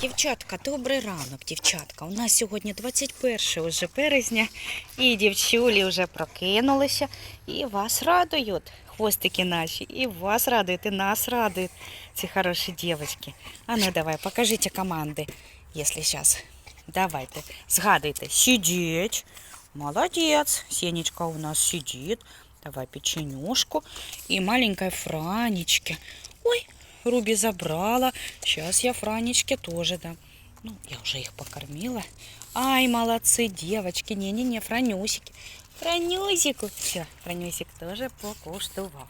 Дівчатка, добрий ранок, дівчатка. У нас сьогодні 21 уже березня, і дівчулі вже прокинулися, і вас радують, хвостики наші, і вас радують, і нас радують, ці хороші дівчатки. А ну давай, покажіть команди, якщо зараз. Давайте, згадуйте, сидіть. Молодец, Сенечка у нас сидит. Давай печенюшку и маленькой Франечке. Ой, Руби забрала. Сейчас я Франечке тоже дам. Ну, я уже их покормила. Ай, молодцы, девочки. Не-не-не, Франюсики. Франюсику. Все, Франюсик тоже покуштував.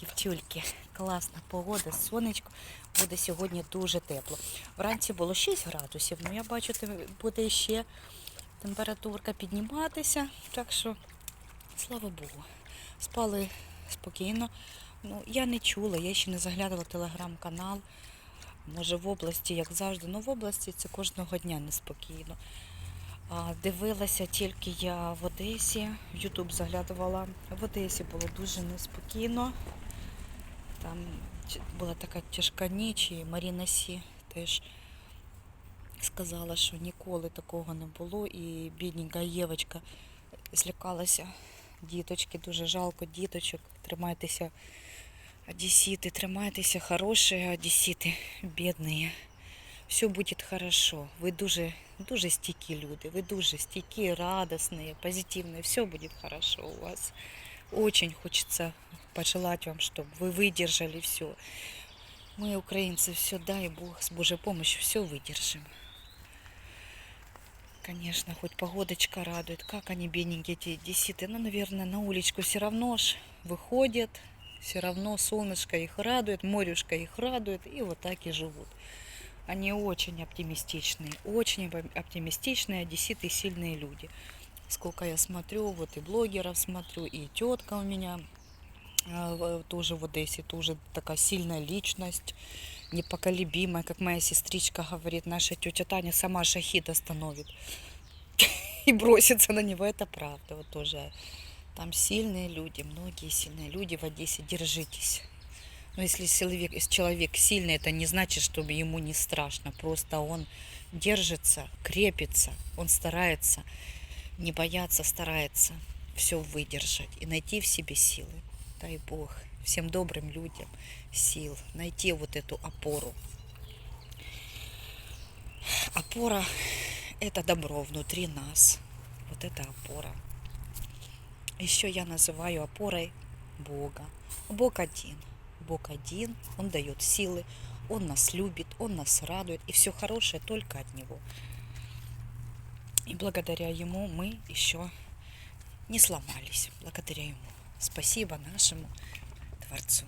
Дівчульки, класна погода, сонечко. Буде сьогодні дуже тепло. Вранці було 6 градусів, ну я бачу, буде ще температурка підніматися. Так що, слава Богу, спали спокійно. Ну, я не чула, я ще не заглядала телеграм-канал. Може в області, як завжди, ну в області це кожного дня неспокійно. А, дивилася тільки я в Одесі, в Ютуб заглядувала. В Одесі було дуже неспокійно. Там була така тяжка ніч, і Маріна Сі теж сказала, що ніколи такого не було. І бідненька Євочка злякалася. Діточки, дуже жалко діточок. Тримайтеся, одесіти, тримайтеся, хороші одесіти, бідні. Все буде хорошо. Ви дуже, дуже стійкі люди. Ви дуже стійкі, радостні, позитивні. Все буде хорошо у вас. Очень хочется пожелать вам, чтобы вы выдержали все. Мы, украинцы, все, дай Бог, с Божьей помощью все выдержим. Конечно, хоть погодочка радует. Как они, бедненькие, эти деситы. Ну, наверное, на уличку все равно ж выходят. Все равно солнышко их радует, морюшка их радует. И вот так и живут. Они очень оптимистичные. Очень оп- оптимистичные, одесситы, сильные люди. Сколько я смотрю, вот и блогеров смотрю, и тетка у меня в- тоже в Одессе, тоже такая сильная личность, непоколебимая, как моя сестричка говорит, наша тетя Таня сама шахид остановит и бросится на него, это правда, вот тоже там сильные люди, многие сильные люди в Одессе, держитесь. Но если человек, если человек сильный, это не значит, чтобы ему не страшно, просто он держится, крепится, он старается не бояться, старается все выдержать и найти в себе силы. Дай Бог всем добрым людям сил, найти вот эту опору. Опора – это добро внутри нас. Вот это опора. Еще я называю опорой Бога. Бог один. Бог один, Он дает силы, Он нас любит, Он нас радует, и все хорошее только от Него. И благодаря Ему мы еще не сломались. Благодаря Ему. Спасибо нашему Творцу.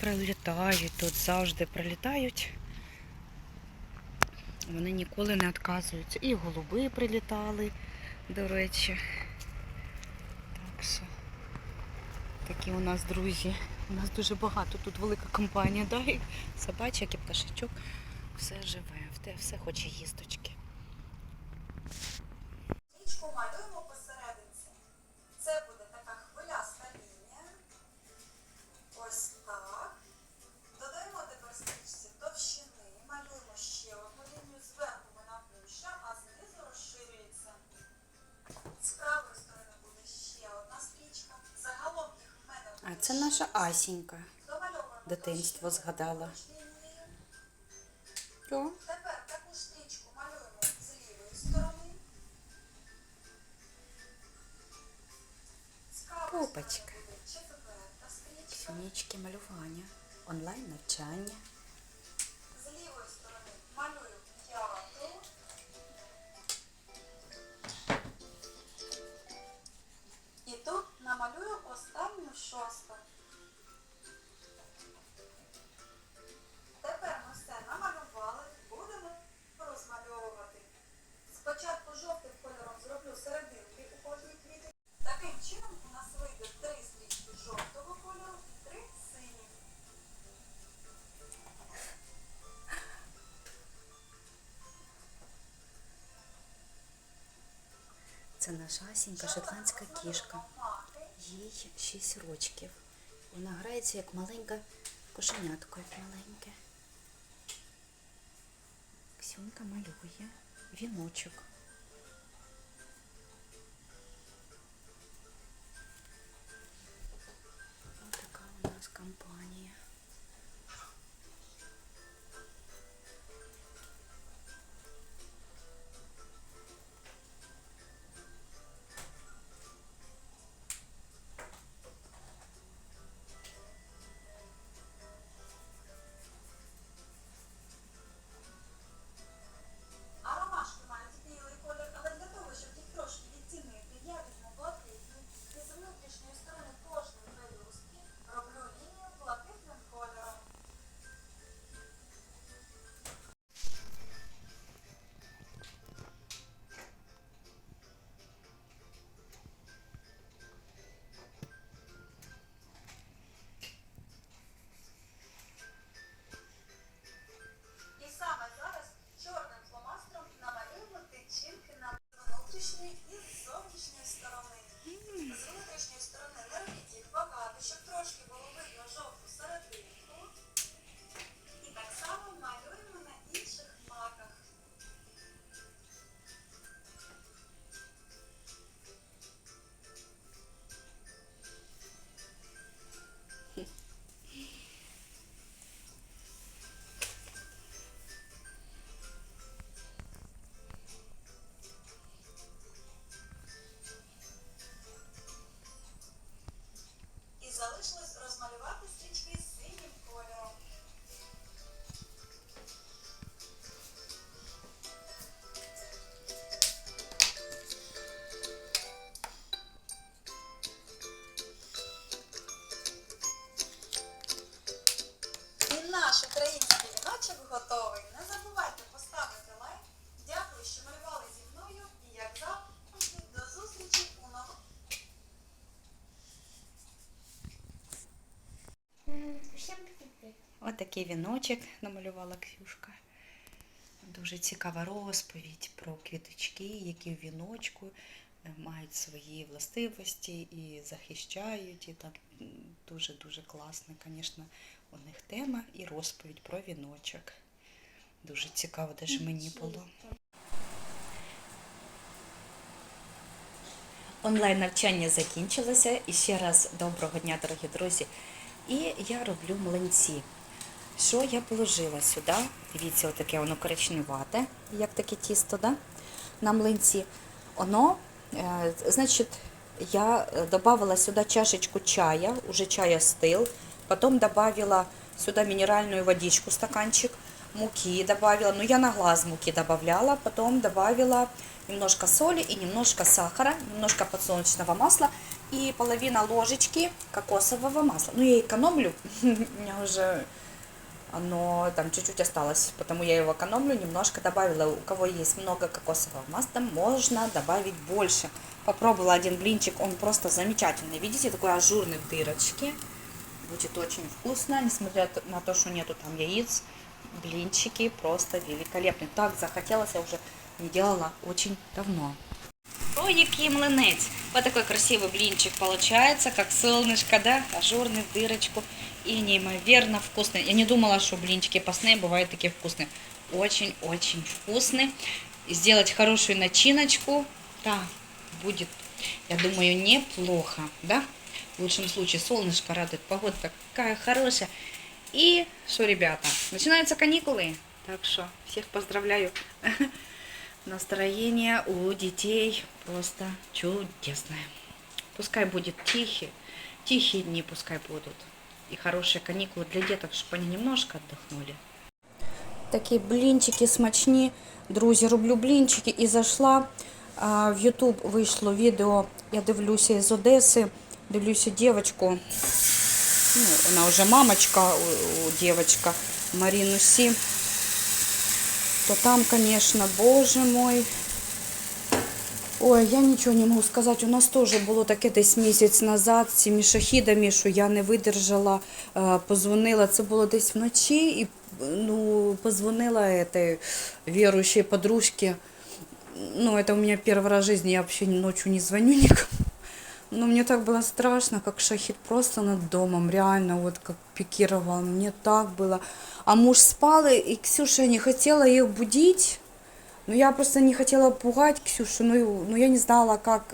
Прилітають тут, завжди прилітають. Вони ніколи не відказуються. І голуби прилітали, до речі. Так що такі у нас друзі. У нас дуже багато тут велика компанія, да? собачок і пташечок. Все живе, все хоче їсточки. Асінька. Дитинство згадала. О. Тепер таку стрічку малюємо з лівої сторони. Пупочка. Північки малювання. Онлайн навчання. Це шотландська кішка. Їй 6 рочків. Вона грається як маленька кошенятко, як маленьке. Ксюнька малює віночок. Такий віночок намалювала Ксюшка. Дуже цікава розповідь про квіточки, які в віночку е, мають свої властивості і захищають. І там дуже-дуже класна, звісно, у них тема і розповідь про віночок. Дуже цікаво, де ж мені було. Онлайн навчання закінчилося. І ще раз доброго дня, дорогі друзі. І я роблю млинці. Що я положила сюди? Дивіться, отаке воно коричневате, як таке тісто, да? на млинці. Воно, е, значить, я додавала сюди чашечку чая, уже чай остыл. Потом добавила сюда минеральную водичку, стаканчик муки добавила. Ну, я на глаз муки добавляла. Потом добавила немножко соли и немножко сахара, немножко подсолнечного масла и половина ложечки кокосового масла. Ну, я экономлю, у меня уже оно там чуть-чуть осталось, потому я его экономлю, немножко добавила. У кого есть много кокосового масла, можно добавить больше. Попробовала один блинчик, он просто замечательный. Видите, такой ажурный в дырочке. Будет очень вкусно, несмотря на то, что нету там яиц. Блинчики просто великолепные. Так захотелось, я уже не делала очень давно. Ой, який млинець. Вот такой красивый блинчик получается, как солнышко, да, ажурный в дырочку. И неимоверно вкусный. Я не думала, что блинчики постные бывают такие вкусные. Очень-очень вкусный. И сделать хорошую начиночку, да, будет, я думаю, неплохо, да. В лучшем случае солнышко радует, погода такая хорошая. И что, ребята, начинаются каникулы. Так что всех поздравляю. Настроение у детей просто чудесное. Пускай будет тихие, тихие дни пускай будут И хорошие каникулы для деток, чтобы они немножко отдохнули. Такі блінчики смачні. Друзі, роблю блінчики і зайшла а, в YouTube вийшло відео. Я дивлюся із Одеси, дивлюся дівчинку. Ну, вона вже мамочка у, у дівчинка Маріну Сі. То там, конечно, боже мой. Ой, я нічого не можу сказати. У нас теж було таке десь місяць назад з цими шахідами, що я не видержала, е, позвонила. Це було десь вночі і ну, позвонила этой верующей подружке. Ну, это у меня первый раз в жизни, я вообще ночью не звоню никому. Но мне так было страшно, как шахид просто над домом, реально, вот как пикировал. Мне так было. А муж спал, и- и Ксюша не хотела их будить. ну, я просто не хотела пугать Ксюшу, ну, ну, я не знала, как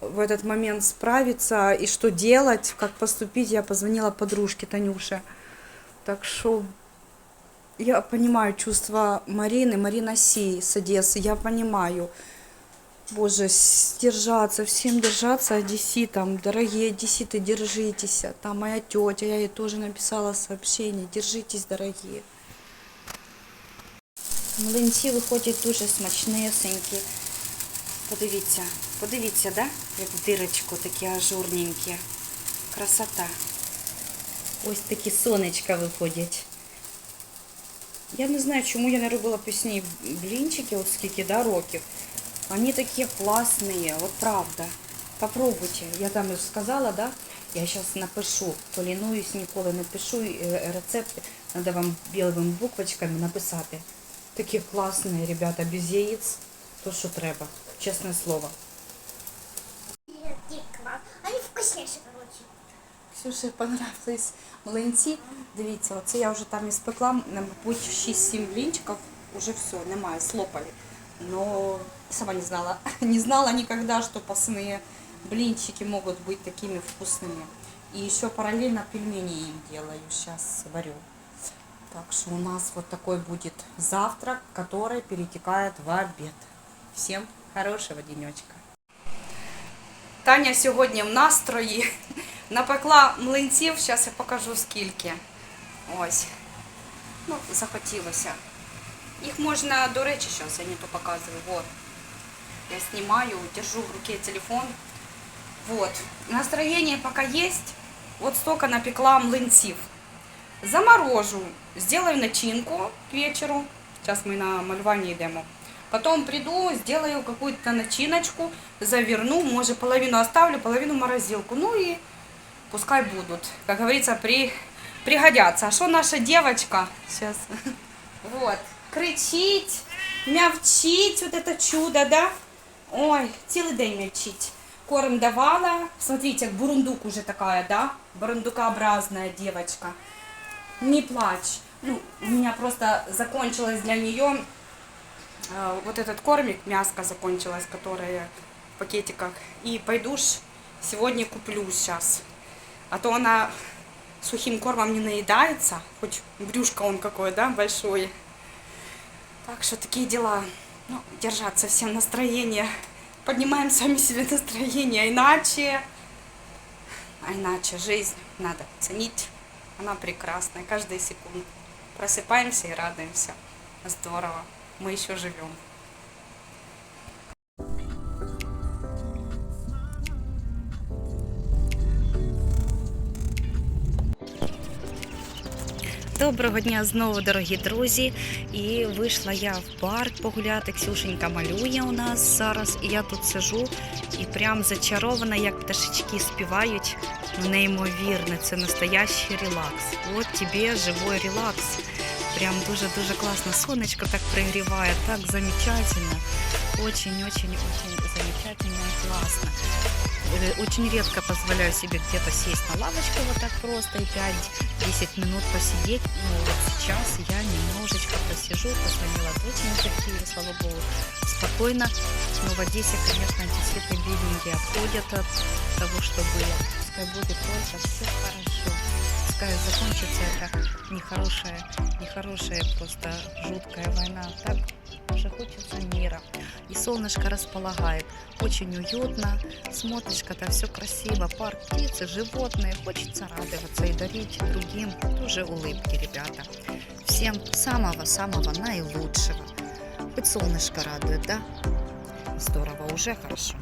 в этот момент справиться и что делать, как поступить. Я позвонила подружке Танюше. Так что я понимаю чувства Марины, Марина Си с Одессы, я понимаю. Боже, держаться, всем держаться одесситам, дорогие одесситы, держитесь. Там моя тетя, я ей тоже написала сообщение, держитесь, дорогие. Млинці виходять дуже смачнесенькі. Подивіться, подивіться, да? як в дирочку такі ажурненькі. Красота. Ось такі сонечка виходять. Я не знаю, чому я не робила пісні блінчики, от скільки да, років. Вони такі класні, от правда. Попробуйте. Я там уже сказала, да? Я сейчас напишу, полінуюсь, ніколи не пишу е, рецепти. Надо вам білими буквочками написати. Такі класні, ребята, без яиц. То, що треба. Чесне слово. Тиква. Они вкуснейшие, короче. Ксюші понравились млинці. Дивіться, оце я вже там іспекла, мабуть, 6-7 блінчиків, уже все, немає, слопали. Но сама не знала, не знала никогда, что постные блинчики могут быть такими вкусными. И еще параллельно пельмени им делаю, сейчас варю. Так что у нас вот такой будет завтрак, который перетекает в обед. Всем хорошего денечка. Таня сьогодні в настрої. Напекла млинців, зараз я покажу скільки. Ось. Ну, захотілося. Їх можна, до речі, зараз я не то показую. Вот. Я снимаю, держу в руке телефон. Вот. Настроение пока есть. Вот столько напекла млинців. Заморожу. Сделаю начинку к вечеру. Сейчас мы на малювание идем. Потом приду, сделаю какую-то начиночку, заверну, может половину оставлю, половину в морозилку. Ну и пускай будут, как говорится, при, пригодятся. А что наша девочка сейчас? Вот, кричить, мявчить, вот это чудо, да? Ой, целый день мявчить. Корм давала. Смотрите, бурундук уже такая, да? Бурундукообразная девочка. Не плачь. Ну, у меня просто закончилось для нее э, вот этот кормик, мяско закончилось, которое в пакетиках. И пойду ж сегодня куплю сейчас. А то она сухим кормом не наедается, хоть брюшко он какое, да, большое. Так что такие дела. Ну, держаться всем настроение. Поднимаем сами себе настроение, а иначе, а иначе жизнь надо ценить. Она прекрасная, каждая секунда. Просыпаемся и радуемся. Здорово. Мы еще живем. Доброго дня знову, дорогі друзі. І вийшла я в парк погуляти. Ксюшенька малює у нас зараз. І я тут сижу і прям зачарована, як пташечки співають. Неймовірно, це настоящий релакс. От тобі живой релакс. Прям дуже-дуже класно. Сонечко так пригріває, так замечательно. Очень-очень-очень замечательно и классно. Э, Очень редко позволяю себе где-то сесть на лавочку вот так просто и 5-10 минут посидеть. Но вот сейчас я немножечко посижу, позвонила доченьке в Киеве, слава богу, спокойно. Но в Одессе, конечно, действительно бедненькие отходят от того, что было. Пускай будет только все хорошо. Пускай закончится эта нехорошая, нехорошая просто жуткая война. Так уже хочется мира. И солнышко располагает. Очень уютно. Смотришь, когда все красиво. Парк, птицы, животные. Хочется радоваться и дарить другим тоже улыбки, ребята. Всем самого-самого наилучшего. Хоть солнышко радует, да? Здорово, уже хорошо.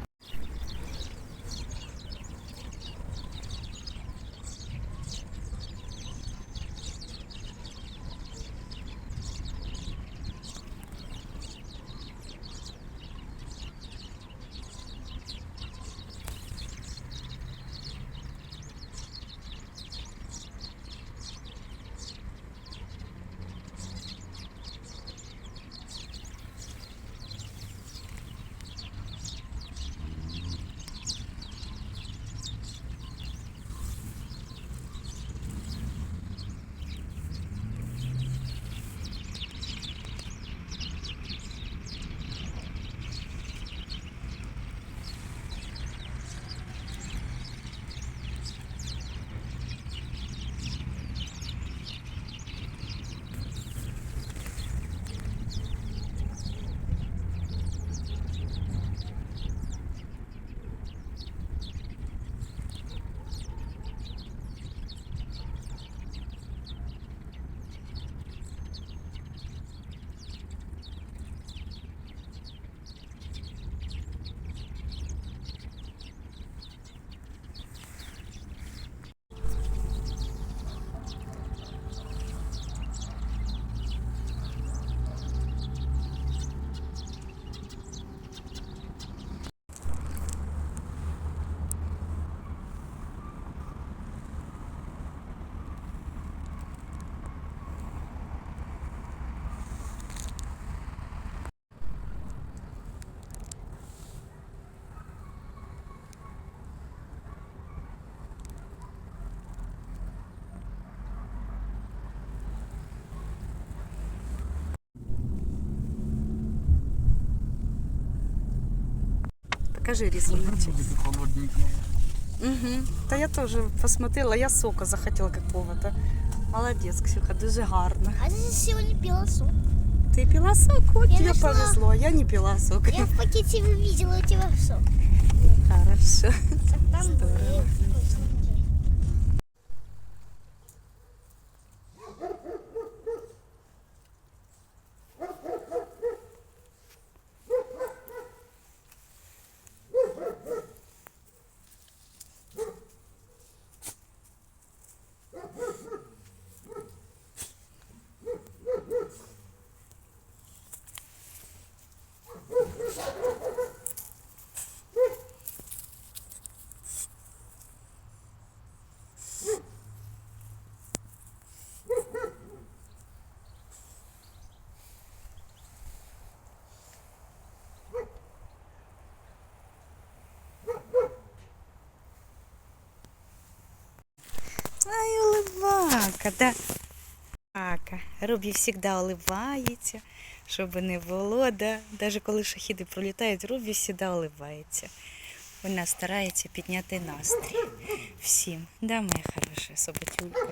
Покажи рисуночек. Угу. Та я тоже посмотрела, я сока захотела какого-то. Молодец, Ксюха, дуже гарно. А я сегодня пила сок. Ты пила сок? Вот Я тебе нашла. повезло, я не пила сок. Я в пакете увидела у тебя сок. Хорошо. улыбака, да. Ака. Рубі завжди улыбається, щоб не було, да. Навіть коли шахіди пролітають, Рубі завжди улыбається. Вона старається підняти настрій всім. Да, моя хороша собатюлька.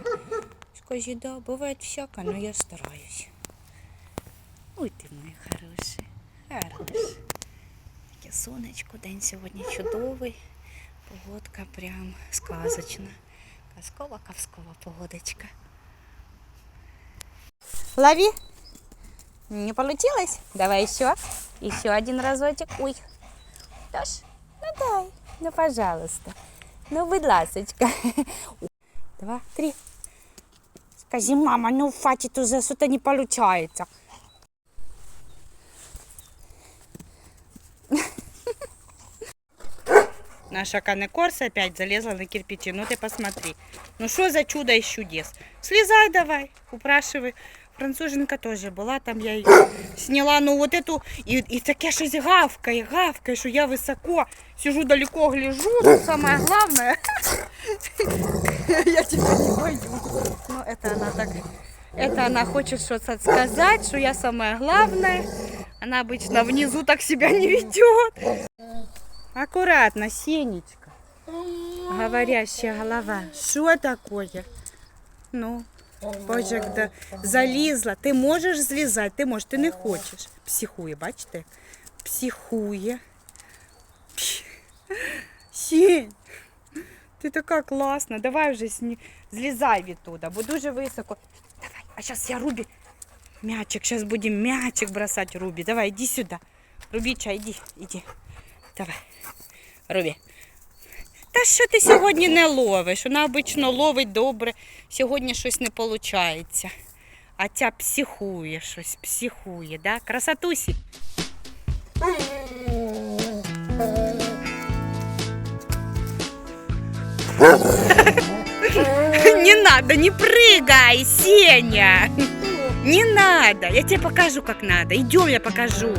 Скажи, да, буває всяке, але я стараюсь. Ой ти моя хороша. Хороша. Таке сонечко, день сьогодні чудовий. Погодка прям сказочна. Казкова, кавскова погодочка. Лови. Не получилось? Давай еще. Еще один разочек. Ой. Дашь? Ну дай. Ну, пожалуйста. Ну, будь ласочка. Два, три. Скажи, мама, ну хватит уже, что-то не получается. Наша канекорса опять залезла на кирпичи. Ну ты посмотри. Ну что за чудо из чудес? Слезай давай, упрашивай. Француженка тоже была, там я ее сняла, ну вот эту, и, и таке щось гавкає, гавкає, що я високо сижу далеко, гляжу, но самое главное, я тебя не боюсь. Ну это она так, это она хочет что-то сказать, что я самое главное. Она обычно внизу так себя не ведет. Аккуратно, Сенечка. Говорящая голова. Что такое? Ну, Боже, да залізла. Ти можеш злізати, ти можеш, ти не хочеш. Психує, бачите? Психує. Пш. Сінь, ти така класна. Давай вже сні... злізай відтуда, бо дуже високо. Давай, а зараз я Рубі. Мячик, зараз будемо мячик бросати Рубі. Давай, іди сюди. Рубіча, іди, іди. Давай. Рубі. Та що ти сьогодні не ловиш? Вона обично ловить добре, сьогодні щось не виходить. А ця психує щось, психує, да? Красотусі. Не надо, не прыгай, Сеня. Не надо, я тебе покажу, как надо. Идем, я покажу.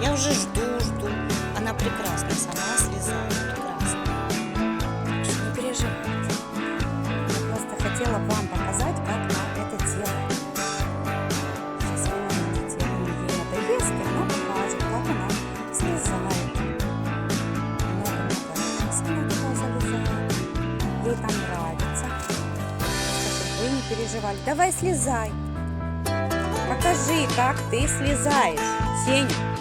Я уже жду, жду. Она прекрасна, сама слезает. Прекрасно. Не переживайте. Я просто хотела вам показать, как она это делает. Сейчас вы увидите. Ей надоест, и она покажет, как она слезает. Много-много раз она туда залезает. Ей там нравится. Чтобы вы не переживали. Давай слезай. Покажи, как ты слезаешь, Сеня.